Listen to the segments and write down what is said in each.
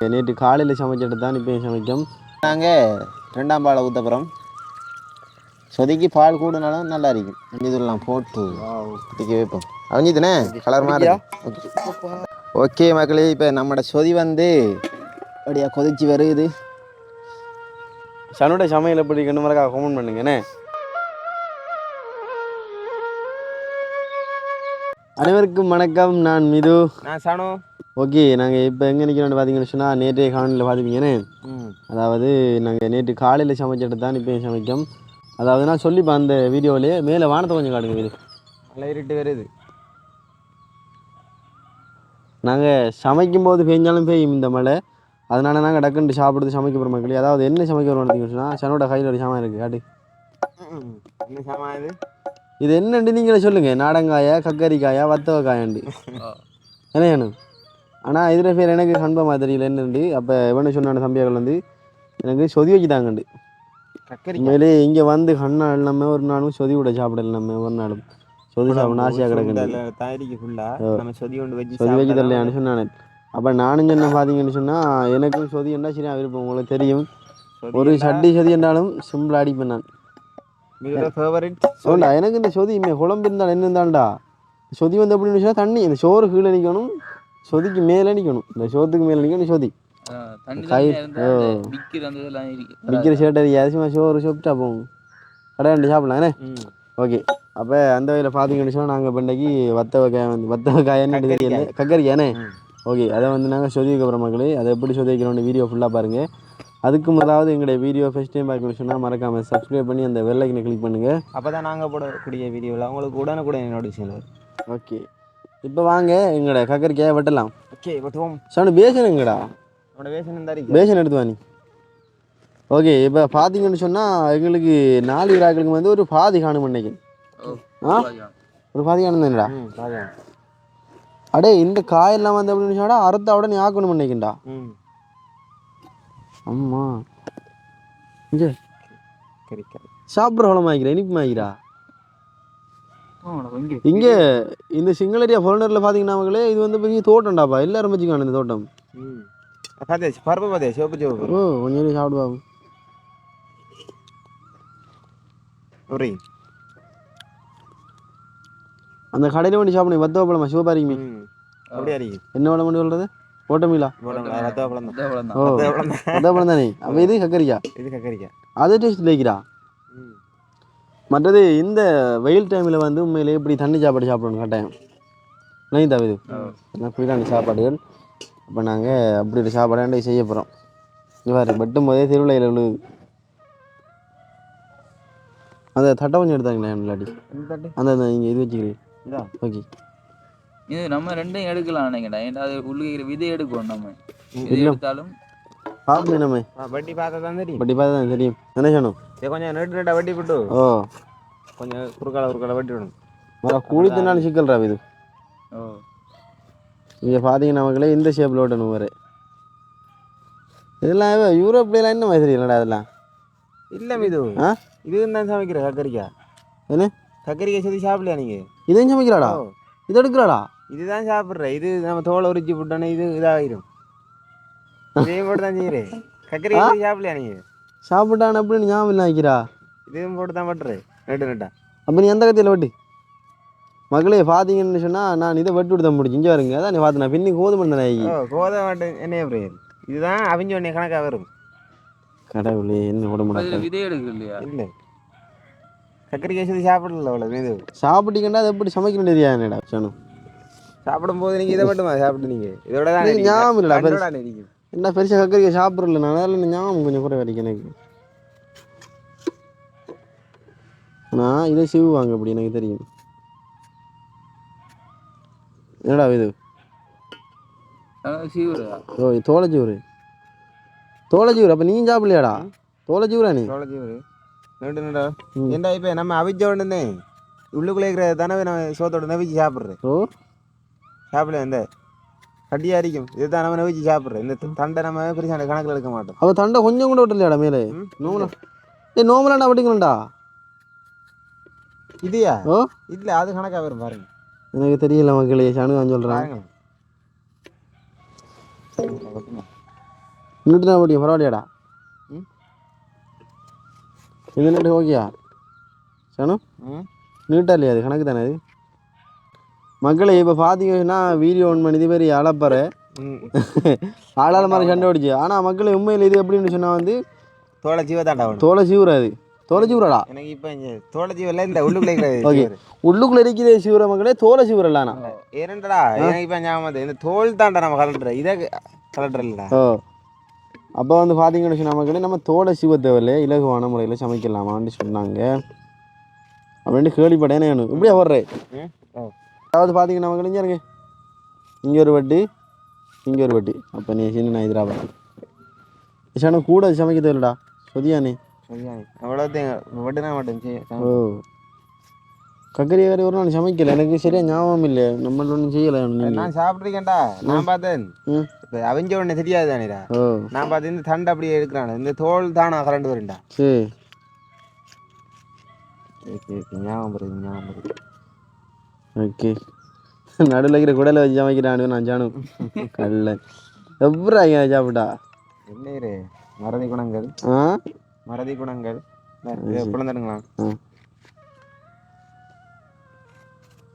நேற்று காலையில் சமைச்சிட்டு தான் இப்போயும் சமைச்சோம் நாங்கள் ரெண்டாம் பாலை ஊற்றப்புறம் சொதிக்கு பால் கூடுனாலும் நல்லா இருக்கும். இதெல்லாம் போட்டு குடிக்க வைப்போம். அவஞ்சிதுனே கலர் மாதிரி ஓகே. மக்களே இப்போ நம்மளோட சொதி வந்து அப்படியா கொதிச்சு வருது. சனோட சமையல் எப்படி ரெண்டு மரக்கா கமெண்ட் பண்ணுங்கண்ணே அனைவருக்கும் வணக்கம். நான் மிது. நான் சாணு ஓகே நாங்கள் இப்போ எங்கே நிற்கிறோம்னு பார்த்தீங்கன்னு சொன்னால் நேற்றைய காணொலியில் பார்த்துப்பீங்கண்ணே ம். அதாவது நாங்கள் நேற்று காலையில் சமைச்சிட்டு தான் இப்போயும் சமைச்சோம் அதாவது நான் சொல்லிப்பேன் அந்த வீடியோவிலே மேலே வானத்தை கொஞ்சம் காட்டுங்க வீடு. நல்லா இருட்டு வருது நாங்கள் சமைக்கும் போது பெஞ்சாலும் பெய்யும் இந்த மழை. அதனால நாங்கள் டக்குன்னு சாப்பிடுறது சமைக்க போகிற மக்களே. அதாவது என்ன சமைக்க போகிறோம் பார்த்தீங்கன்னு சொன்னால் சனோட கையில் ஒரு சாமான் இருக்குது காட்டு. என்ன சாமான் இது? இது என்னண்டு நீங்களே சொல்லுங்கள் நாடங்காயா கக்கரிக்காயா வத்தவக்காயாண்டு. என்ன வேணும்? ஆனால் இதில் பேர் எனக்கு கன்ஃபார்மாக தெரியல என்னண்டு? அப்போ எவனு சொன்னான தம்பியாக்கள் வந்து எனக்கு சொதி வச்சுட்டாங்கண்டு கக்கரி உண்மையிலே இங்கே வந்து கண்ணா இல்லாம ஒரு நாளும் சொதி விட சாப்பிட இல்லாம ஒரு நாளும். சொதி சாப்பிட ஆசையாக கிடக்குது தாரிக்கு ஃபுல்லா நம்ம சொதி கொண்டு வச்சு சொதி தரலையான்னு சொன்னானே. அப்போ நானும் சொன்ன பார்த்தீங்கன்னு சொன்னால் எனக்கும் சொதி என்ன சரியா விருப்பம். உங்களுக்கு தெரியும். ஒரு சட்டி சொதி என்றாலும் சிம்பிள் அடிப்பேன் நான். எனக்கு இந்த சொதி குழம்பு இருந்தால் என்ன இருந்தாண்டா? சொதி வந்து எப்படின்னு சொன்னா தண்ணி இந்த சோறு கீழே நிற்கணும் சொதிக்கு மேலே நிற்கணும் இந்த சோத்துக்கு மேலே நிற்கணும் சொதி. விற்கிற ஷர்ட் அரிசி சோறு சாப்பிட்டா போகும். கடை ரெண்டு சாப்பிடலாம் ஓகே. அப்போ அந்த வகையில் பார்த்தீங்கன்னு சொன்னால் நாங்கள் இப்போ இன்றைக்கி வத்தவக்காய் வந்து வத்தவக்காயன்னு தெரியல கக்கரிக்காய். கக்கரிக்கானே. ஓகே. அதை வந்து நாங்கள் சொதி வைக்க போகிற மக்களே அதை எப்படி சொதி வைக்கிறோம்னு வீடியோ ஃபுல்லாக பாருங்கள் அதுக்கு முதலாவது எங்களுடைய வீடியோ ஃபஸ்ட் டைம் பார்க்கணும்னு சொன்னால் மறக்காமல் சப்ஸ்கிரைப் பண்ணி அந்த வெள்ளைக்கனை கிளிக் பண்ணுங்கள் அப்போ தான் நாங்கள் போடக்கூடிய வீடியோவில் உங்களுக்கு உடனுக்குடன் நோட்டிஃபிகேஷன் வரும் ஓகே. இப்போ வாங்க எங்களோட கக்கரிக்காயை வெட்டலாம். ஓகே வெட்டுவோம். சவுண்டு பேசன் எங்கடா? உன்னோட வேஷன் இருந்தா பேசன் எடுத்து வா நீ. ஓகே இப்போ பார்த்தீங்கன்னு சொன்னால் எங்களுக்கு நாலு விழாக்களுக்கு வந்து ஒரு பாதி காணும் இன்னைக்கு ஆ? ஒரு பாதி காணும் தானடா? அடே இந்த காயெல்லாம் வந்து அப்படின்னு சொன்னா அறுத்த உடனே ஆக்கணும் ம். அம்மா. இங்கே. சாப்பிட்ற குளமாக்கிறேன் இனிப்பு மாய்க்கிறா இங்க இங்கே இந்த சிங்களரியா ஃபோல்டரில் பார்த்தீங்கன்னா மக்களே இது வந்து பெரிய தோட்டம்டாப்பா. எல்லாரும் வச்சுக்கான இந்த தோட்டம். பருப்பு பார்த்தே சிவப்பு சிவப்பு ஓ கொஞ்சம் நேரம் சாப்பிடுவா ஒரு அந்த கடையில் வண்டி சாப்பிடுங்க வத்தவ பழமா சிவபாரிக்குமே ம். அப்படியே அறியும் என்ன பழம் பண்ணி சொல்கிறது ஓட்டமீலா வத்தவ பழம் தானே. அப்போ இது கக்கரிக்காய் இது கக்கரிக்காய் அது டேஸ்ட் லேக்கிறா மற்றது இந்த வெயில் டைமில் வந்து உண்மையிலே இப்படி தண்ணி சாப்பாடு சாப்பிடணும் கட்டாயம் நைன் தவிது குயிலான சாப்பாடுகள். அப்போ நாங்கள் அப்படி ஒரு சாப்பாடு செய்ய போகிறோம் இவ்வாறு வெட்டும் போதே திருவிழையில் விழுது. அந்த தட்டை கொஞ்சம் எடுத்தாங்களே இல்லாட்டி? அந்த நீங்கள் இது வச்சுக்கிறீங்க. ஓகே. இது நம்ம ரெண்டையும் எடுக்கலாம் நினைக்கிறேன். அது உள்ள இருக்கிற விதை எடுக்கணும் நம்ம. எடுத்தாலும் வட்டி பார்த்தா தான் தெரியும். பட்டி பார்த்து தான் தெரியும். என்ன இதை கொஞ்சம் நெட்டு நெட்டா வட்டி விட்டு. ஓ. கொஞ்சம் குறுக்கால குறுக்கால வட்டி விடணும். மர குளித்துனாலும் சிக்கல்ரா இது? ஓ. இங்கே பார்த்தீங்கன்னா மக்களே இந்த ஷேப்பில் ஓட்டணும் வேறு இதெல்லாம் யூரோப்லாம் என்ன மாதிரி இல்லைடா அதெல்லாம் இல்லை இது ஆ? இது தான் சமைக்கிற கக்கரிக்காய் என்ன? கக்கரிக்காய் சொல்லி சாப்பிடலையா நீங்கள் இதையும் சமைக்கிறாடா. இது எடுக்கிறாடா இதுதான் சாப்பிட்ற இது நம்ம தோலை உரிச்சு விட்டோன்னே இது இதாகிடும் இதையும் போட்டு தான் செய்கிறேன் கக்கரிக்காய் சொல்லி சாப்பிடலையா நீங்கள் சாப்பிட்டான் அப்படின்னு ஞாபகம் இல்லை வைக்கிறா இதுவும் போட்டு தான் பட்டுறேன் நெட்டு நெட்டா. அப்போ நீ எந்த கத்தியில் வெட்டு? மகளே பார்த்தீங்கன்னு சொன்னால் நான் இதை வெட்டு விடுத்த முடிச்சு இங்கே வருங்க அதான் நீ பார்த்து நான் பின்னி கோதுமை நாயகி. ஓ கோதை மாட்டு என்ன பிரேயர் இதுதான் அவிஞ்ச உடனே கணக்காக வரும். கடவுளே என்ன விட முடியாது விதை எடுக்க இல்லையா? இல்லை. கக்கரிக்காய் சொல்லி சாப்பிடல அவ்வளோ இது சாப்பிட்டீங்கன்னா அதை எப்படி சமைக்க வேண்டியது என்னடா? சனு. சாப்பிடும்போது நீங்கள் இதை மட்டுமா சாப்பிட்டு நீங்கள் இதோட தான் ஞாபகம் இல்லடா, பெருசு. என்ன பெருசாக கக்கரிக்காய் சாப்பிட்றல நான் இந்த ஞாபகம் கொஞ்சம் குறை வரைக்கும் எனக்கு. நான் இதை சிவுவாங்க அப்படி எனக்கு தெரியும். என்னடா இது? ஓ தோலைச்சூறு தோலைச்சூறு அப்போ நீ சாப்பிடலையாடா? தோலைச்சூரா நீ? நெட்டா ம். ஏன்டா இப்போ நம்ம அவிச்ச உடனே உள்ளுக்குள்ளே இருக்கிற தானே நம்ம சோத்தோட நவிச்சு சாப்பிட்றேன் ஓ. சாப்பிடல இந்த கட்டியா அரிக்கும் இதுதான் நம்ம நவிச்சு சாப்பிட்றேன் இந்த தண்டை நம்ம பெருசான கணக்கில் எடுக்க மாட்டோம். அவள் தண்டை கொஞ்சம் கூட விட்டலையாடா மேலே? நோமலா ஏ நோமலாண்டா அப்படிங்களா இதையா? ஓ? இல்லை அது கணக்காக வரும் பாருங்க. எனக்கு தெரியல மக்களே சனு நான் சொல்கிறேன் இன்னுட்டு தான் முடியும் பரவாயில்லையாடா? இது நட்டு ஓகேயா? சனு நீட்டா இல்லையா? அது கணக்கு தானே அது? மக்களை இப்போ பார்த்தீங்கன்னா வீடியோ ஒன் பண்ணி அளப்பற ம் ஆளாள மாதிரி சண்டை ஓடிச்சு ஆனால் மக்களை உண்மையில் இது எப்படின்னு சொன்னால் வந்து தோலை ஜீவ தாண்டா அவனு. தோலை சீவுறாது. தோலை சீவுறாடா எனக்கு இப்போ தோலை ஜீவல இந்த உள்ளுக்குள்ளே ஓகே உள்ளுக்குள்ள இருக்கிற சீவுற மக்களே தோலை சீவுறலாண்ணா ஏனண்டா எனக்கு இப்போ ஞாபகம். இந்த தோல் தாண்டா நம்ம கலட்டுற இதை கலட்டுற இல்லடா. ஓ. அப்போ வந்து பார்த்தீங்கன்னு சொன்ன மக்களே நம்ம தோலை சீவ தேவையில்ல. இலகுவான முறையில் சமைக்கலாமான்னு சொன்னாங்க. அப்படின்ட்டு கேள்விப்பட்டேனே வேணும் இப்படியா ஓ. அதாவது பார்த்தீங்கன்னா மக்களே இங்கே இங்கே ஒரு வட்டி இங்கே ஒரு வட்டி. அப்போ நீ சின்ன எதிராக சாணம் கூட சமைக்க தேவையில்லடா சொதியானே சரியா அவ்வளோத்தையும் வட்டுனா மட்டும் ஓ. கக்கரி வேறு ஒரு நாள் சமைக்கல. எனக்கு சரியா ஞாபகம் இல்லை நம்ம ஒன்றும் செய்யலை நான் சாப்பிட்ருக்கேன்டா நான் பார்த்தேன். இப்போ அவங்க ஒன்று தெரியாது தானேடா நான் பார்த்து இந்த தண்டை அப்படியே எடுக்கிறான். இந்த தோல் தானா கலண்டு வரும்டா. சரி. ஞாபகம் வருது ஞாபகம் வருது. ஓகே. நடுவில் இருக்கிற குடலை வச்சு சமைக்கிறானு நான் ஜானு கல்ல எப்படா இங்கே சாப்பிட்டா? என்ன மறதி குணங்கள். ஆ? மறதி குணங்கள். பிறந்துடுங்களா ஆ.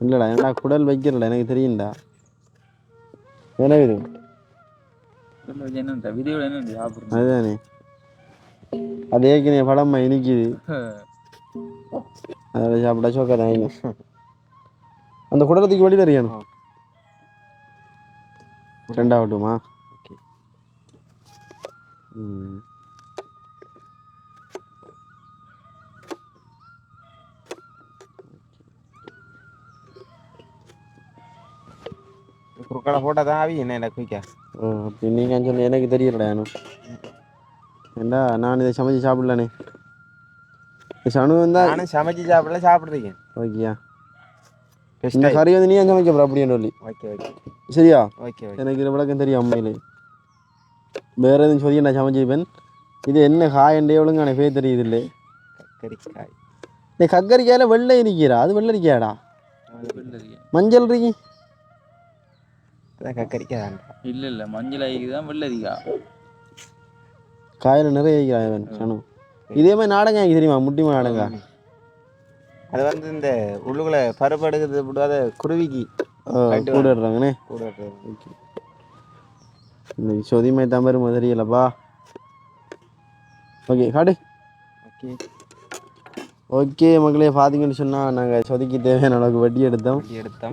இல்லைடா ஏன்டா குடல் வைக்கிறடா எனக்கு தெரியும்டா. என்ன இது? அதுதானே. அது ஏற்கனவே படமா இனிக்குது. அதில் சாப்பிட்டா சோக்கா தான் அந்த குடலத்துக்கு வெளியில் அறியணும் ரெண்டாகட்டுமா? ம். குறுக்கால போட்டால் தான் ஆவி என்ன எனக்கு குயிக்கா அப்படி நீங்கள் சொல்லி எனக்கு தெரியலடா ஏனும் ஏண்டா நான் இதை சமைச்சு சாப்பிடலானே. சனு வந்தா நானும் சமைச்சு சாப்பிடல சாப்பிட்ருக்கேன் ஓகேயா. இந்த கறி வந்து நீ ஏன் சமைக்க போற அப்படின்னு சொல்லி. ஓகே ஓகே சரியா? ஓகே எனக்கு இது விளக்கம் தெரியும் அம்மையிலே வேற எதுவும் சொல்லி நான் சமைச்சிப்பேன் இது என்ன காயண்டே ஒழுங்கான பேர் தெரியுது இல்லை கறிக்காய் இந்த கக்கரிக்காயில் வெள்ளை இருக்கிறா? அது வெள்ளை இருக்கியாடா வெள்ளரிக்கா மஞ்சள் இருக்கி. கக்கரிக்காய் இல்லை இல்லை. மஞ்சள் ஐக்கு தான் வெள்ளரிக்கா. காயில் நிறைய சனு. இதே மாதிரி நாடகம் எனக்கு தெரியுமா? முட்டிமா நாடகா? அது வந்து இந்த உள்ளுக்குள்ள பருப்பு எடுக்கிறது விடாத குருவிக்கு கூட இடுறாங்கண்ணே கூட வெட்டுறது. இன்னைக்கு சொதிமை தம்பரு ஓகே காடு. ஓகே. ஓகே மக்களே பார்த்தீங்கன்னு சொன்னால் நாங்கள் சொதிக்கு தேவையான அளவுக்கு வட்டி எடுத்தோம். எடுத்தோம்.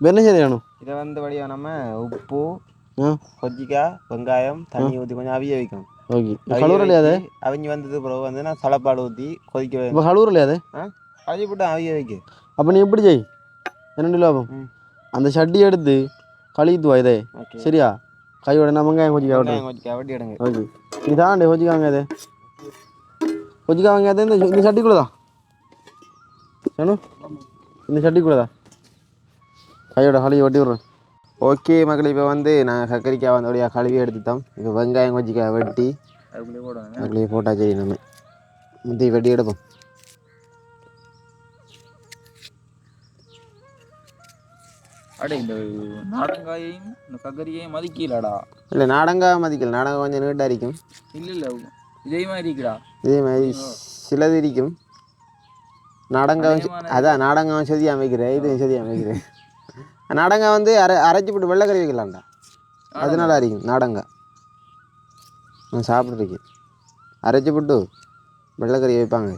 என்ன செய்யணும் இதை வந்து வழியா நம்ம உப்பு ஆ. கொஜ்ஜிக்காய் வெங்காயம் தண்ணி ஊற்றி கொஞ்சம் அவிய வைக்கணும். ஓகே. கழுவுற இல்லையா அவிஞ்சு வந்தது பிறகு வந்து நான் சலப்பாடு ஊற்றி கொதிக்க கழுவுற இல்லையா அது ஆ கழுவி போட்டு அவிய வைக்க. அப்போ நீ எப்படி செய்? ரெண்டு லாபம். அந்த சட்டி எடுத்து கழுவித்துவா இதே. சரியா? கையோட நம்ம வெங்காயம் கொஞ்சம் வட்டி எடுங்க. ஓகே. நீ தாண்டே கொச்சிக்காங்க அது கொச்சிக்காங்க அது இந்த சட்டிக்குள்ளதா சனு இந்த சட்டிக்குள்ளதா கையோட கழுவி வட்டி விட்றேன். ஓகே மக்கள் இப்போ வந்து நான் கக்கரிக்காய் வந்து அப்படியே கழுவி எடுத்துட்டோம். இப்போ வெங்காயம் கொஜ்ஜிக்காய் வெட்டி அதுக்குள்ளே போடுவாங்க. அதுலேயே போட்டா சரி நம்ம. முந்தி வெட்டி எடுப்போம். அடே இந்த நாடங்காயையும் இந்த கக்கரிக்காயும் மதிக்கலடா இல்லை நாடங்காய் மதிக்கல. நாடகம் கொஞ்சம் நீட்டாக இருக்கும் இல்லை இல்லை. இதே மாதிரி இருக்குடா. இதே மாதிரி சிலது இருக்கும் நாடங்காய் அதான் நாடங்காய் செதி அமைக்கிறேன் இது செதி அமைக்கிறேன் நாடங்காய் வந்து அரை அரைச்சி போட்டு வெள்ளைக்கறி வைக்கலாம்டா. அது நல்லா இருக்கும் நாடங்காய். நான் சாப்பிட்ருக்கேன் அரைச்சி போட்டு வெள்ளைக்கறி வைப்பாங்க.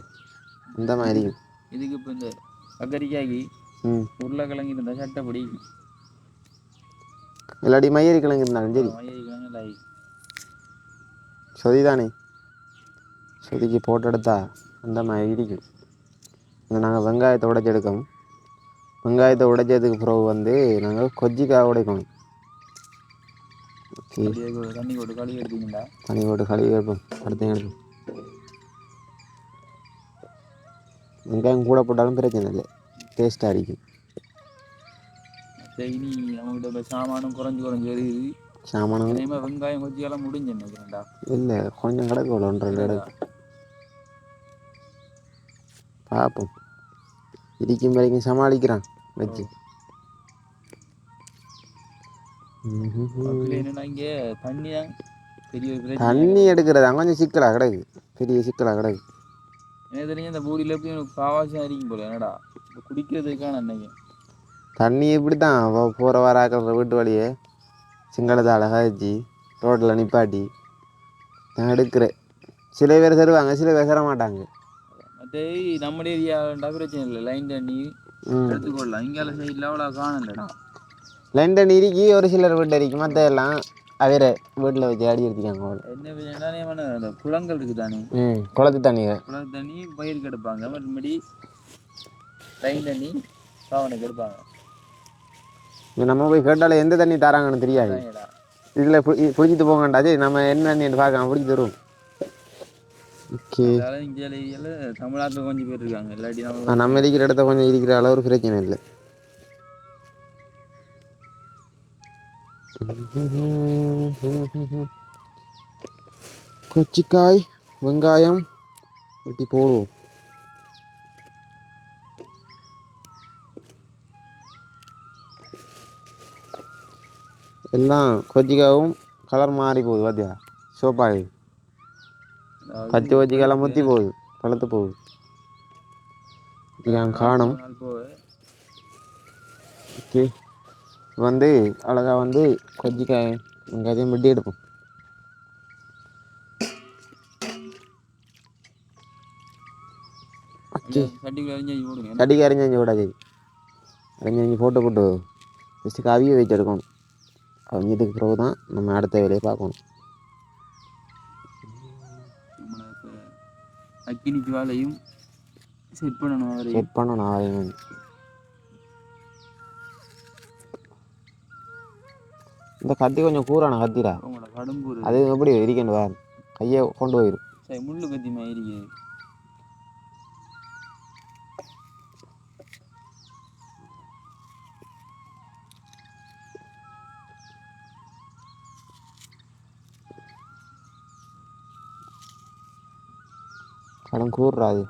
அந்த மாதிரி இருக்கும் இதுக்கு இப்போ இந்த கக்கரிக்காய்க்கு உருளைக்கிழங்கு இருந்தால் சட்டை பிடிக்கும் இல்லாட்டி மயிறு கிழங்கு இருந்தாலும் சரி. மயிரிக்கிழங்கு லை சொதி தானே சொதிக்கு போட்டு எடுத்தா அந்த மாதிரி இருக்கும் இங்கே நாங்கள் வெங்காயத்தை உடைச்சி எடுக்கோம் வெங்காயத்தை உடைச்சதுக்கு பிறகு வந்து நாங்கள் கொஜ்ஜிக்காய் உடைக்கணும். தண்ணி போட்டு கழுவி எடுத்தீங்களா? தண்ணி போட்டு கழுவி வைப்போம் அடுத்து எடுப்போம். வெங்காயம் கூட போட்டாலும் பிரச்சனை இல்லை. டேஸ்ட்டாக இருக்கும் இனி நம்மகிட்ட இப்போ சாமானும் குறைஞ்சி குறைஞ்சி வருது. சாமானம் அதே மாதிரி வெங்காயம் கொச்சியெல்லாம் முடிஞ்சு நினைக்கிறேன்டா இல்லை கொஞ்சம் கிடக்கு ஒரு ஒன்றரை கிடக்கு. பார்ப்போம் இருக்கும் வரைக்கும் சமாளிக்கிறான் வச்சு. தண்ணி எடுக்கிறது கொஞ்சம் சிக்கலாக கிடக்கு. பெரிய சிக்கலாக கிடக்கு. எனக்கு தெரிஞ்ச இந்த பூடியில் எப்படி காவாசியாக இருக்கும் போல என்னடா? குடிக்கிறதுக்கான அன்னைக்கு. தண்ணி இப்படி தான் போகிற வராக்கிற வீட்டு வழியே சிங்களத்தை அழகாக வச்சு ரோட்டில் நிப்பாட்டி நான் எடுக்கிறேன். சில பேர் தருவாங்க சில பேர் தர மாட்டாங்க மற்ற நம்ம ஏரியாண்டா பிரச்சனை இல்லை. லைன் தண்ணி எடுத்துக்கொள்ளலாம். இங்கால சைடில் அவ்வளோ காணலடா லண்டன் இறுக்கி ஒரு சிலர் வீட்டு இருக்கு. மற்ற எல்லாம் அவரை வீட்டில் வச்சு அடி எடுத்துக்காங்க அவ்வளோ என்ன பிரச்சனை குளங்கள் இருக்குது தானே ம் குளத்து தண்ணிங்க குளம் தண்ணி பயிர் கெடுப்பாங்க. மறுபடி லைன் தண்ணி காவனுக்கு எடுப்பாங்க நம்ம போய் கேட்டாலே எந்த தண்ணி தராங்கன்னு தெரியாது. இதில் பிடிச்சிட்டு போங்கண்டா சரி நம்ம என்ன தண்ணி பார்க்கலாம். பிடிச்சி தருவோம். ஓகே. தமிழ்நாட்டில் கொஞ்சம் பேர் இருக்காங்க. இல்லாட்டி நம்ம இருக்கிற இடத்த கொஞ்சம் இருக்கிற அளவு பிரச்சனை இல்லை. கொச்சிக்காய் வெங்காயம் வெட்டி போடுவோம். எல்லாம் கொச்சிக்காயும் கலர் மாறி போகுது பார்த்தியா சோப்பாகுது அதாவது பச்சை கொச்சிக்காயெல்லாம் முத்தி போகுது பழுத்து போகுது. இதான் காணும். ஓகே. வந்து அழகா வந்து கொஜ்ஜிக்காய் வெங்காயம் வெட்டி எடுப்போம். சட்டிக்குள்ள அரிஞ்சு அரிஞ்சு கடிக்கு அரிஞ்சு விடாது அரிஞ்சு போட்டு போட்டு ஃபஸ்ட்டு கவியை வச்சு எடுக்கணும். அவிஞ்சதுக்கு பிறகு தான் நம்ம அடுத்த வேலையை பார்க்கணும். அக்கினிக்கு வேலையும் செட் பண்ணணும் அவரையும். செட் பண்ணணும் அதையும் இந்த கத்தி கொஞ்சம் கூறான கத்திடா. அது எப்படி இருக்கணும் கையை கொண்டு போயிடும் சரி முள்ளு கத்தி மாதிரி இருக்குது கடன் கூறுறாது.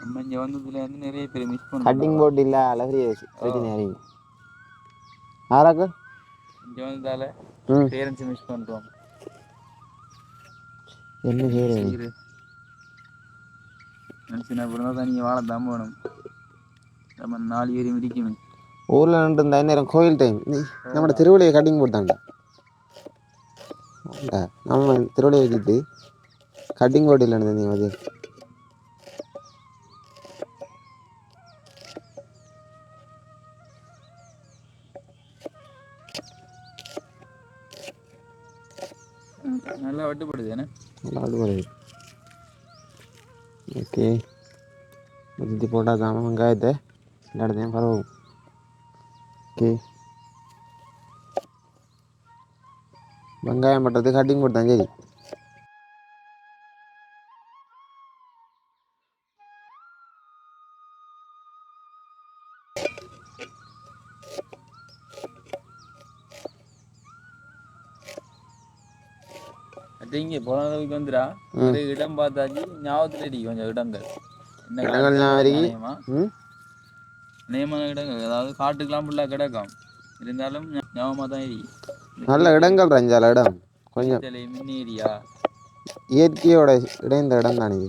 நம்ம இங்கே வந்ததுலேருந்து நிறைய பேர் மிஸ் கட்டிங் பண்ணுறோம் போர்டு இல்லை அழகிய பிரச்சனை அறியும் ஆறாக்கு இங்கே வந்ததால பேரண்ட்ஸை மிஸ் பண்ணுறோம் என்ன செய்யறது? நினச்சினா அப்புறம் தான் நீங்கள் வாழ தான் போகணும். நம்ம நாலு பேரும் இருக்கணும் ஊரில் நின்று இருந்தா நேரம் கோயில் டைம் நம்ம திருவள்ளியை கட்டிங் ஆண்டா, நம்ம திருவள்ளியை வச்சுட்டு கட்டிங் போர்டு இல்லை இருந்தீங்க அது நல்லா வட்டுப்படுது என்ன நல்லா வருது ஓகே சுற்றி போட்டால் தான் வெங்காயத்தை எல்லா இடத்தையும் பரவும் ஓகே வெங்காயம் பண்ணுறது கட்டிங் போட்டு தான் சரி இங்கே போனதுக்கு வந்துடா. ஒரு இடம் பார்த்தாச்சு. ஞாபகத்தில் அடி கொஞ்சம் இடங்கள். இடங்கள் நியமான இடங்கள். அதாவது காட்டுக்கெல்லாம் ஃபுல்லாக கிடக்கும். இருந்தாலும் ஞாபகமாக தான் இருக்கு. நல்ல இடங்கள் ரஞ்சால இடம். கொஞ்சம் தலை மினி ஏரியா இயற்கையோட இடைந்த இடம் தான் இது.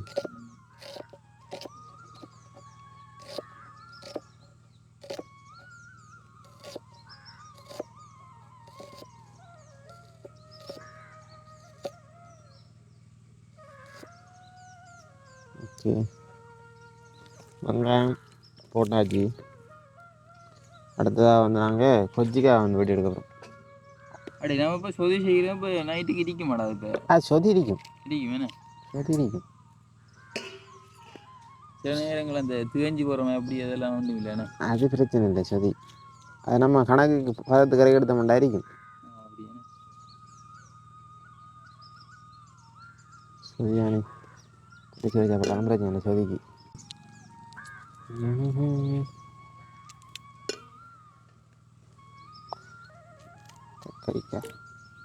ஓகே வெங்காயம் போட்டாச்சு. அடுத்ததாக வந்து நாங்கள் கொஜ்ஜிக்காய் வந்து வெட்டி எடுக்க போகிறோம் அப்படி நம்ம இப்போ சொதி செய்கிறோம் இப்போ நைட்டுக்கு இடிக்க மாட்டாது இப்போ? அது சொதி இருக்கும் இடிக்கும் என்ன? சொதி இருக்கும் சில நேரங்கள் அந்த தேஞ்சு போகிறோமே அப்படி அதெல்லாம் ஒன்றும் இல்லைண்ணே அது பிரச்சனை இல்லை சதி. அது நம்ம கணக்குக்கு பதத்து கரை எடுத்த மாட்டா இருக்கும் சரியானே பிடிச்சி வச்சப்பலாம் பிரச்சனை இல்லை சதிக்கு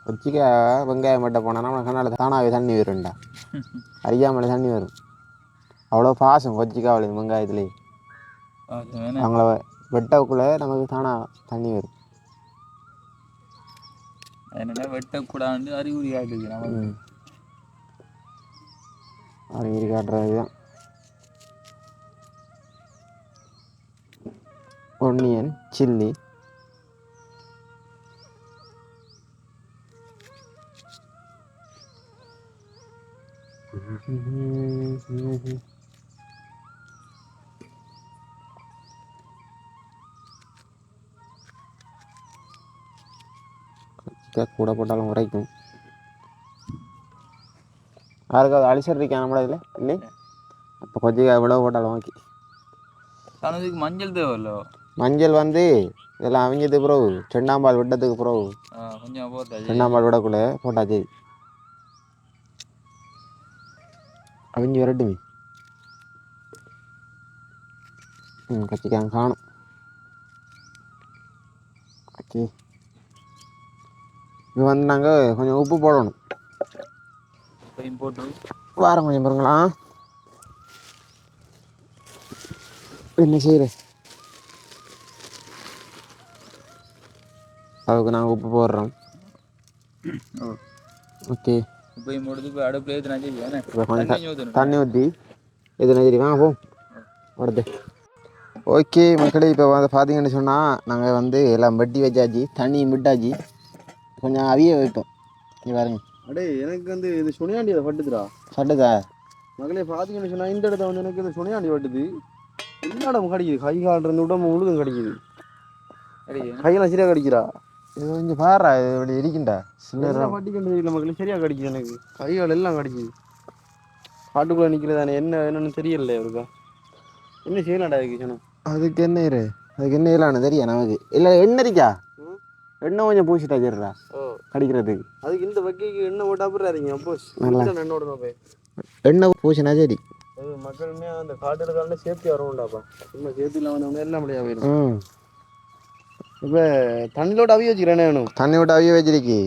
கொச்சிக்காய் வெங்காயம் போனால் நம்ம கண்ணால் தானாகவே தண்ணி வரும்டா. அறியாமலே தண்ணி வரும். அவ்வளோ பாசம் கொச்சிக்காவில் வெங்காயத்துலேயே அவங்கள வெட்டக்குள்ளே நமக்கு தானாக தண்ணி வரும். என்னென்ன வெட்டக்கூடாதுன்னு அறிகுறி காட்டுது நமக்கு காட்டுறது தான். Onion chilli. கூட போட்டாலும் உரைக்கும். அலிசர் இருக்கா நம்மள இதில்? இல்லை? அப்போ கொஞ்சம் எவ்வளோ போட்டாலும் ஓகே. தனதுக்கு மஞ்சள் தேவையில்ல. மஞ்சள் வந்து இதெல்லாம் அவிஞ்சதுக்கு பிறகு செண்டாம்பால் விட்டதுக்கு பிறகு கொஞ்சம் போட்டா செண்டாம்பால் விடக்குள்ள போட்டாச்சு. அவிஞ்சு வரட்டுமே. ம் கச்சிக்காங்க காணும். ஓகே இது வந்து நாங்கள் கொஞ்சம் உப்பு போடணும். வாரம் கொஞ்சம் பாருங்களா. என்ன செய்கிற அதுக்கு நாங்கள் உப்பு போடுறோம். ஓகே. தண்ணி ஊற்றி எதுனா வாங்க போ. வருது ஓகே மக்களே இப்போ வந்து பார்த்தீங்கன்னு சொன்னால் நாங்கள் வந்து எல்லாம் வெட்டி வச்சாச்சு தண்ணி விட்டாச்சு கொஞ்சம் அவிய வைப்போம். நீ பாருங்க. அடே எனக்கு வந்து இது சுனியாண்டியில் பட்டுதுடா. சட்டுதா மகளே பார்த்தீங்கன்னு சொன்னா இந்த இடத்த வந்து எனக்கு இது சுனியாண்டி பட்டுது. இடமும் கடிக்குது? கை கால் இருந்து உடம்பு முழுதும் கடிக்குது. அடி கையெல்லாம் சரியா கடிக்கிறா இது கொஞ்சம் பாடுறா இது இப்படி இருக்குண்டா. சின்ன என்ன பட்டிக்கொண்டு தெரியல மக்களே சரியா கடிக்குது எனக்கு. கை கால் எல்லாம் கடிக்குது. காட்டுக்குள்ள நிக்கிறதானே என்ன என்னன்னு தெரியல இவருக்கா என்ன செய்யலாம்டா அதுக்கு சொன்னா அதுக்கு என்ன இரு? அதுக்கு என்ன இல்லான்னு தெரியும் நமக்கு. இல்லை எண்ணெய் இருக்கா? எண்ணெய் கொஞ்சம் பூசிட்டா சரிடா ஓ. கடிக்கிறதுக்கு. அதுக்கு இந்த வகைக்கு என்ன ஓட்டா போடுறாருங்க அப்போ நல்லா. என்னோட போய் எண்ணெய் பூசினா சரி. அது மக்களுமே அந்த காட்டுல கால சேஃப்டி வரணும்டாப்பா. சும்மா சேஃப்டி இல்லாம வந்தவங்க எல்லாம் முடியாது போயிடும் இப்போ தண்ணிலோட அவிய வச்சுக்கிறேனே வேணும். தண்ணி விட்டு அவிய வச்சிருக்கி.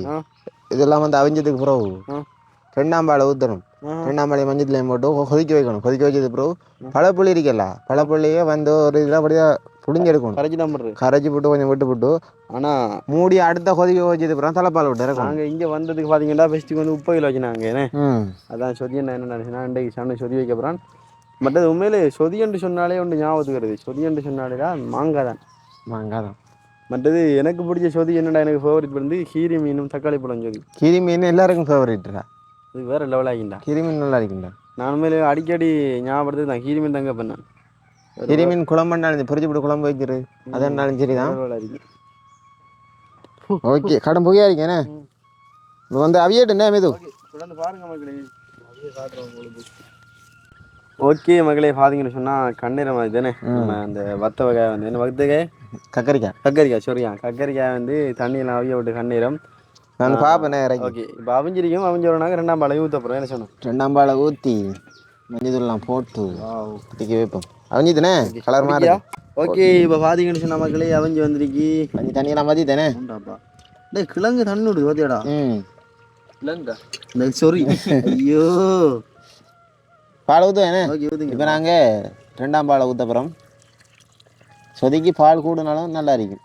இதெல்லாம் வந்து அவிஞ்சதுக்கு பிறகு. ரெண்டாம் பாலை ஊற்றணும். ரெண்டாம் பாலை மஞ்சத்துலையும் போட்டு கொதிக்க வைக்கணும். கொதிக்க வச்சது பிறகு பழப்புளி இருக்கல பழப்புள்ளியே வந்து ஒரு இதில் அப்படியே புடிஞ்செடுக்கணும் கரைச்சி நம்பர் கரைச்சி போட்டு கொஞ்சம் விட்டு போட்டு. ஆனா மூடி அடுத்த கொதிக்க வச்சது பிறகு தலைப்பால் விட்டு இறக்கணும். நாங்க இங்க வந்ததுக்கு பாத்தீங்கன்னா பெஸ்ட்டுக்கு வந்து உப்பையில் வச்சுனாங்க அதான் சொதி என்ன நினைச்சுனா இன்றைக்கு சண்டை சொதி வைக்க போறான். பட் அது உண்மையிலே சொதி என்று சொன்னாலே ஒன்று ஞாபகத்துக்கு வருது. சொதி என்று சொன்னாலே தான் மாங்காய் தான். மாங்காய் தான். மற்றது எனக்கு பிடிச்ச சொதி என்னடா எனக்கு ஃபேவரட் வந்து கீரி மீனும் தக்காளி பழம் சொதி. கிரி மீன் எல்லாருக்கும் ஃபேவரேட்டா இது வேற லெவல் ஆகிண்டா கிரி மீன் நல்லா இருக்குண்டா? நான் உண்மையிலே அடிக்கடி ஞாபகப்படுத்து நான் கீரி மீன் தாங்க பண்ணேன். கிரி மீன் குழம்புனாலும் பொரிச்சு போட்டு குழம்பு வைக்கிறது. அதனாலும் சரி தான் level ஆ இருக்கு. ஓகே கடன் புகையா இருக்கேனே இப்போ வந்து மெது? அப்படியே காட்டுறோம் உங்களுக்கு. ஓகே மகளே பார்த்தீங்கன்னு சொன்னால் கண்ணீரம் மாதிரி தானே. நம்ம அந்த வத்த வகை வந்து என்ன வத்த வகை கக்கரிக்காய் கக்கரிக்காய் சரியா கக்கரிக்காய் வந்து தண்ணியில் அவிய விட்டு கண்ணீரம். நான் பார்ப்பேனே இறக்கி ஓகே இப்போ அவிஞ்சிருக்கும் அவிஞ்சோடனாக்க ரெண்டாம் பாலை ஊற்ற போகிறோம் என்ன சொன்னோம்? ரெண்டாம் பாலை ஊற்றி மஞ்சத்தூள்லாம் போட்டு கொதிக்க வைப்போம். அவிஞ்சுதானே கலர் மாதிரி ஓகே இப்போ பார்த்தீங்கன்னு சொன்ன மக்களே அவிஞ்சு வந்திருக்கி. கொஞ்சம் தண்ணியெல்லாம் மதி தானே உண்டாப்பா. டேய் கிழங்கு தண்ணி விடுது பார்த்தியாடா ம். இல்லைங்க இந்த சொரி ஐயோ. பால் ஊற்றுவேனே ஓகே ஊதுங்க இப்போ நாங்கள் ரெண்டாம் பாலை ஊற்ற போகிறோம் சொதிக்கு பால் கூடுனாலும் நல்லா இருக்கும்.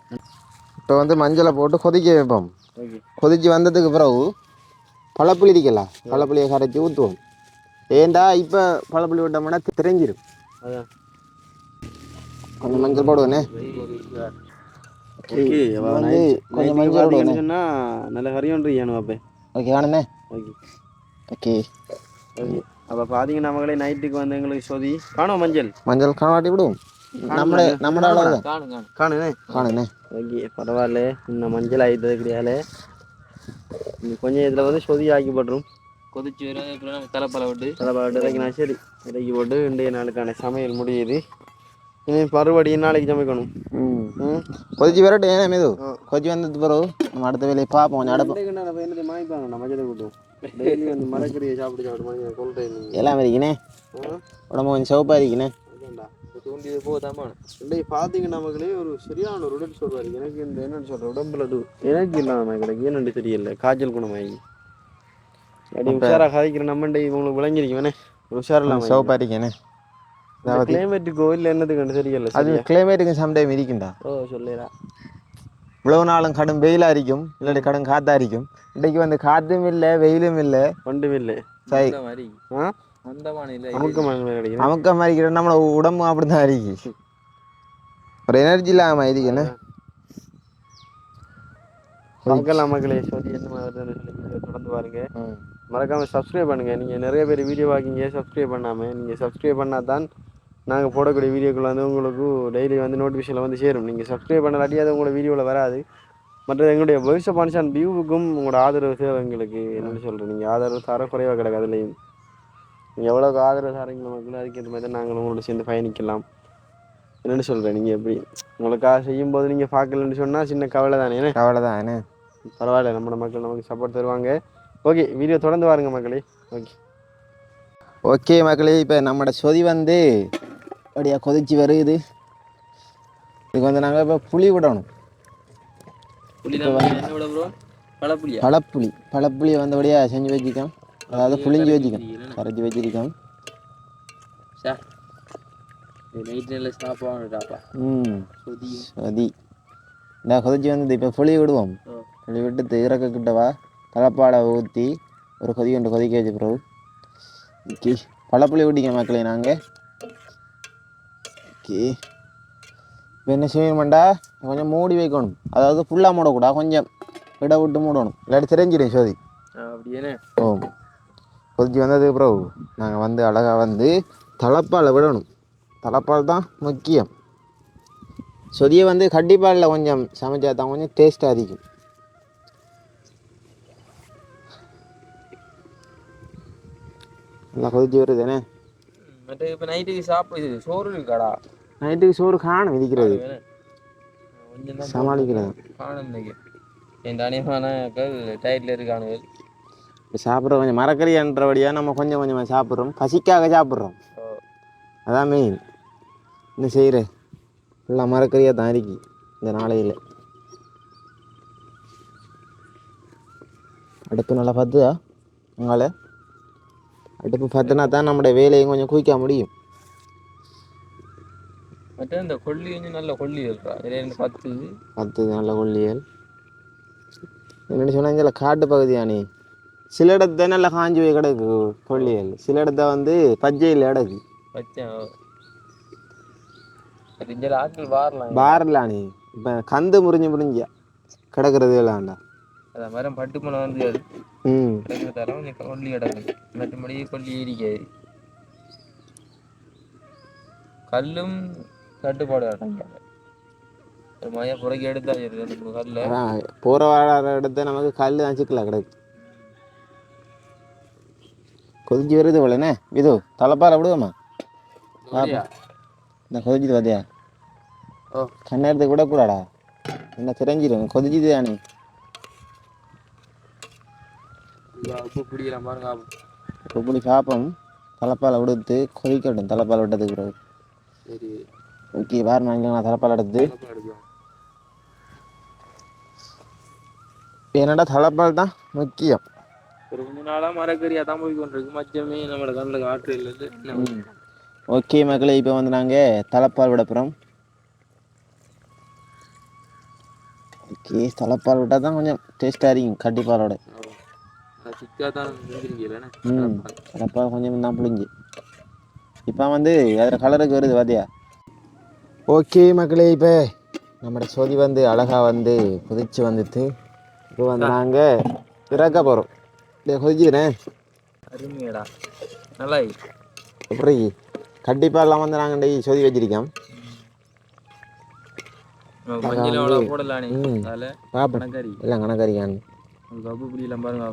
இப்போ வந்து மஞ்சளை போட்டு கொதிக்க வைப்போம். ஓகே. கொதிச்சு வந்ததுக்கு பிறகு பழப்புளி இருக்கலாம் பழப்புளியை கரைச்சி ஊற்றுவோம் ஏண்டா இப்போ பழப்புளி விட்டோம்னா தெரிஞ்சிடும் அதான். கொஞ்சம் மஞ்சள் போடுவேனே கொஞ்சம் மஞ்சள் சொன்னால் நல்ல ஏனும் அப்போ. ஓகே காணுண்ணே ஓகே. ஓகே. ஓகே. அப்போ பார்த்தீங்கன்னா மகளே நைட்டுக்கு வந்து எங்களுக்கு சொதி. காணும் மஞ்சள். மஞ்சள் காணாட்டி விடுவோம். நம்மளே நம்மளோட காணுனே காணுண்ணே ஓகே பரவாயில்ல. இன்னும் மஞ்சள் ஆகிட்டது கிடையாது. கொஞ்சம் இதில் வந்து சொதி ஆக்கி போட்டுரும். கொதிச்சு வர அப்புறம் தலைப்பலை விட்டு தலைப்பாட்டு இறக்கினா சரி. இறக்கி போட்டு இன்றைய நாளுக்கான சமையல் முடியுது. இனி மறுபடியும் நாளைக்கு சமைக்கணும். ம். கொதிச்சு வரட்டும் ஏன்னா மெது. கொதிச்சு வந்தது பிறகு நம்ம அடுத்த வேலையை பார்ப்போம் கொஞ்சம் அடப்போம். என்னத்தை மாய்ப்பாங்க நான் மஞ்சள் கூட்டும் டெய்லி வந்து மரக்கறியை சாப்பிட்டு சாப்பிட்டு கொள்றேன் எல்லாம் இருக்கீனே உடம்பு கொஞ்சம் சிவப்பாக இருக்கீனே அதான்டா. தூண்டி போதாமா இன்றைக்கு பார்த்தீங்கன்னா மக்களே ஒரு சரியான ஒரு உடல் சொல்வார் எனக்கு இந்த என்னன்னு சொல்ற உடம்புல எனக்கு இல்லாம கிடைக்கு என்னன்னு தெரியல. காய்ச்சல் குணமாகி அப்படி உஷாரா கதைக்கிற நம்மண்டை உங்களுக்கு விளங்கிருக்கும் வேணே உஷார் இல்லாம சிவப்பாக இருக்கீனே கிளைமேட்டுக்கோ இல்லை என்னதுக்கு தெரியல அது கிளைமேட்டுக்கு சம்டைம் இருக்குண்டா ஓ சொல்லுறா இவ்வளவு நாளும் கடும் வெயிலாக இருக்கும் இல்லாட்டி கடும் காத்தா இருக்கும். இன்றைக்கு வந்து காற்றும் இல்லை வெயிலும் இல்லை. ஒன்றும் இல்லை. சரி. அந்த மாதிரி. நம்மளோட உடம்பு அப்படிதான் இருக்கு. ஒரு எனர்ஜி இல்லாம இதுக்கு என்ன? பார்க்கலாம் மக்களே சொல்லி என்ன மாதிரி தொடர்ந்து பாருங்க. ம். மறக்காம சப்ஸ்கிரைப் பண்ணுங்க. நீங்க நிறைய பேர் வீடியோ பார்க்கீங்க சப்ஸ்கிரைப் பண்ணாம. நீங்க சப்ஸ்கிரைப் பண்ணா தான் நாங்கள் போடக்கூடிய வீடியோக்கள் வந்து உங்களுக்கு டெய்லி வந்து நோட்டிஃபிகேஷனில் வந்து சேரும். நீங்கள் சப்ஸ்கிரைப் பண்ணலாட்டி அது உங்களோட வீடியோவில் வராது. மற்றது எங்களுடைய வாய்ஸ் ஆஃப் வியூவுக்கும் உங்களோட ஆதரவு தேவை எங்களுக்கு. என்னென்னு சொல்கிறேன் நீங்கள் ஆதரவு தர குறைவாக கிடக்கு அதுலேயும் நீங்கள் எவ்வளோக்கு ஆதரவு தரீங்களோ மக்கள் அதுக்கேற்ற மாதிரி தான் நாங்களும் உங்களோட சேர்ந்து பயணிக்கலாம். என்னென்னு சொல்கிறேன் நீங்கள் எப்படி உங்களுக்காக செய்யும்போது நீங்கள் பார்க்கலன்னு சொன்னால் சின்ன கவலை தானே அவ்வளோதான் என்ன? பரவாயில்ல. நம்மளோட மக்கள் நமக்கு சப்போர்ட் தருவாங்க. ஓகே வீடியோ தொடர்ந்து பாருங்க மக்களே. ஓகே. ஓகே மக்களே இப்போ நம்மளோட சொதி வந்து அப்படியா கொதிச்சு வருது. இதுக்கு வந்து நாங்கள் இப்போ புளி விடணும். பழப்புளி. பழப்புளியை வந்தபடியா செஞ்சு வச்சுக்கோம் அதாவது புளிஞ்சு வச்சுக்கோம் கரைச்சி வச்சிருக்கோம் சார் சொதி. சதி. இந்த கொதிச்சு வந்தது. இப்போ புளி விடுவோம். புளி விட்டு இறக்க கிட்ட வா தலைப்பாடை ஊற்றி ஒரு கொதி கொண்டு கொதிக்க வச்ச பிறகு ஓகே. பழப்புளி ஊட்டிக்க மக்களே நாங்கள் ஓகே. இப்போ என்ன செய்யணுமாண்டா? கொஞ்சம் மூடி வைக்கணும். அதாவது ஃபுல்லாக மூடக்கூடாது. கொஞ்சம் விட விட்டு மூடணும். இல்லாட்டி தெரிஞ்சிடும் சோதி. அப்படியே ஓ கொதிச்சு வந்ததுக்கு பிறகு நாங்கள் வந்து அழகாக வந்து தலைப்பால் விடணும். தலைப்பால் தான் முக்கியம். சொதியை வந்து கட்டிப்பாலில் கொஞ்சம் சமைச்சா தான் கொஞ்சம் டேஸ்ட்டாக இருக்கும் நல்லா கொதிச்சு வருதுண்ணே மற்ற இப்போ நைட்டுக்கு சாப்பிடுது சோறு இருக்காடா நைட்டுக்கு சோறு காணும் விதிக்கிறது சமாளிக்கிறது காணும் என் தனியமான டயட்டில் இருக்கானுங்க இப்போ சாப்பிட்ற கொஞ்சம் மரக்கறின்றபடியாக நம்ம கொஞ்சம் கொஞ்சமாக சாப்பிட்றோம் பசிக்காக சாப்பிட்றோம் அதான் மெயின் என்ன செய்கிற எல்லாம் மரக்கறியாக தான் இருக்கு இந்த நாளையில் அடுப்பு நல்லா பத்துதா உங்களால் அடுப்பு பத்துனா தான் நம்முடைய வேலையும் கொஞ்சம் குயிக்க முடியும். மற்ற இந்த கொல்லி கொஞ்சம் நல்ல கொல்லி இருக்கா இதில் பத்து. பத்து நல்ல கொல்லியல் என்னென்னு சொன்னாங்க காட்டு பகுதியானே. சில இடத்த நல்லா காஞ்சி போய் கிடக்கு கொல்லியல் சில இடத்த வந்து பச்சையில் கிடக்கு. ஆட்கள் வாரலாம். பாரலானே இப்போ கந்து முறிஞ்சு முறிஞ்சா கிடக்கிறது வேண்டாம் அதான் மரம் பட்டு போன வந்து ம். கிடக்கிறதால கொஞ்சம் கொல்லி கிடக்குது மற்றபடி கொல்லி ஏரிக்காது கல்லும் தட்டுப்பாடு ஒரு மய புறக்கி எடுத்தா சரி கல்ல. போகிற வர இடத்த நமக்கு கல் தான் சிக்கல கிடக்கு. கொதிச்சு வருது போலண்ணே இது தலைப்பால் விடுவோமா? இந்த கொதிச்சுது பார்த்தியா ஓ. கண்ணெடுத்து விடக்கூடாடா? என்ன தெரிஞ்சிடும் கொதிச்சுது தானே. உப்பு பிடிக்கலாம் பாருங்க இப்போ இப்படி பார்ப்போம் தலைப்பால் விடுத்து கொதிக்கட்டும் தலைப்பால் விட்டதுக்கு பிறகு. சரி. ஓகே வேறு நான் தலைப்பால் எடுத்து. என்னடா தலைப்பால் தான்? முக்கியம். ஒரு கொஞ்ச நாளா மரக்கறியா தான் போய் கொண்டிருக்கு. மச்சமே நம்மளோட கண்ணில் காற்று இல்லை ஓகே மக்களே இப்போ வந்து நாங்கள் தலைப்பால் விட போகிறோம் ஓகே தலைப்பால் விட்டால் தான் கொஞ்சம் டேஸ்ட்டாக இருக்கும் கட்டிப்பாலோட ம். தலைப்பால் கொஞ்சம் தான் புளிஞ்சு இப்போ வந்து அதில் கலருக்கு வருது பாத்தியா? ஓகே மக்களே இப்போ நம்மளோட சொதி வந்து அழகாக வந்து கொதிச்சு வந்துட்டு இப்போ வந்து நாங்கள் இறக்க போகிறோம் இல்லை கொதிச்சுக்கிறேன். அருமையடா. நல்லா எப்படி கட்டிப்பாலாம் வந்து நாங்கள் டெய் சொதி வச்சிருக்கோம். ம். எல்லாம் ஒரு கப்பு பிடிக்கலாம் பாருங்க.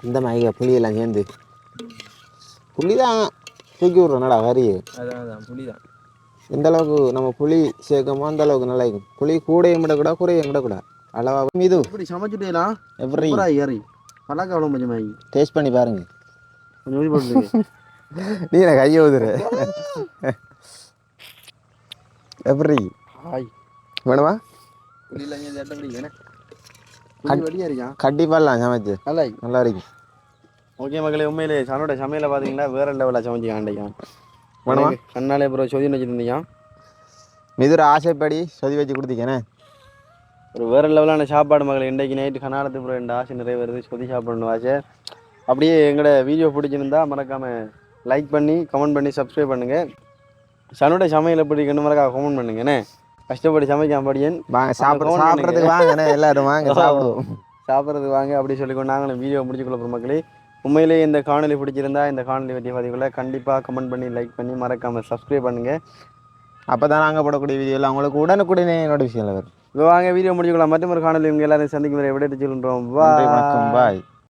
இந்த மாதிரி புளியெல்லாம் சேர்ந்து. புளி தான் தூக்கி விட்றோம்டா கறி அதான் அதான் புளி தான் எந்த அளவுக்கு நம்ம புளி சேர்க்கமோ அந்த அளவுக்கு நல்லா இருக்கும். புளி கூடையும் விடக்கூடாது குறையும் விடக்கூடாது அளவாக இது இப்படி எப்படி சூப்பராக ஏறி. பழக்க அவ்வளோ கொஞ்சம் ஆகி. டேஸ்ட் பண்ணி பாருங்க. கொஞ்சம் ஊதி நீ எனக்கு கையை ஊதுற? எப்படி ஹாய் வேணுமா? புளியில் பாடலாம் சமைச்சு. நல்லா நல்லா இருக்கும் ஓகே மகளே உண்மையிலே சனோட சமையலை பார்த்தீங்கன்னா வேற லெவலில் சமைச்சு காண்டிக்கான் வேணுமா? கண்ணாலே அப்புறம் சொதி வச்சுருந்தீங்க. மிதுர ஆசைப்படி சொதி வச்சு கொடுத்தீங்கண்ணே ஒரு வேற லெவலான சாப்பாடு மகளே இன்றைக்கு நைட்டு கண்ணாலத்துக்கு அப்புறம் ரெண்டு ஆசை நிறைவேறுது. சொதி சாப்பிடணும் ஆசை. அப்படியே எங்களோட வீடியோ பிடிச்சிருந்தா மறக்காம லைக் பண்ணி கமெண்ட் பண்ணி சப்ஸ்கிரைப் பண்ணுங்க. சனோட சமையல் எப்படி இருக்குன்னு மறக்காம கமெண்ட் பண்ணுங்க என்ன? கஷ்டப்பட்டு சமைக்காம படியன். வாங்க சாப்பிட சாப்பிட்றதுக்கு வாங்கண்ணே எல்லாரும் வாங்க சாப்பிடுவோம். சாப்பிட்றது வாங்க அப்படி சொல்லிக்கொண்டு நாங்களும் வீடியோ முடிச்சுக்கொள்ள மக்களே. உண்மையிலேயே இந்த காணொலி பிடிச்சிருந்தா இந்த காணொலி பற்றி பதிவுகளை கண்டிப்பாக கமெண்ட் பண்ணி லைக் பண்ணி மறக்காம சப்ஸ்கிரைப் பண்ணுங்க. அப்போ தான் நாங்கள் போடக்கூடிய வீடியோவில் உங்களுக்கு உடனுக்குடனே நோட்டிஃபிகேஷன் வரும். இப்போ வாங்க வீடியோ முடிச்சுக்கலாம். மற்றும் ஒரு காணொலி உங்க எல்லாரும் சந்திக்கும் வரை விடைத்து சொல்கின்றோம் நன்றி வணக்கம். பாய்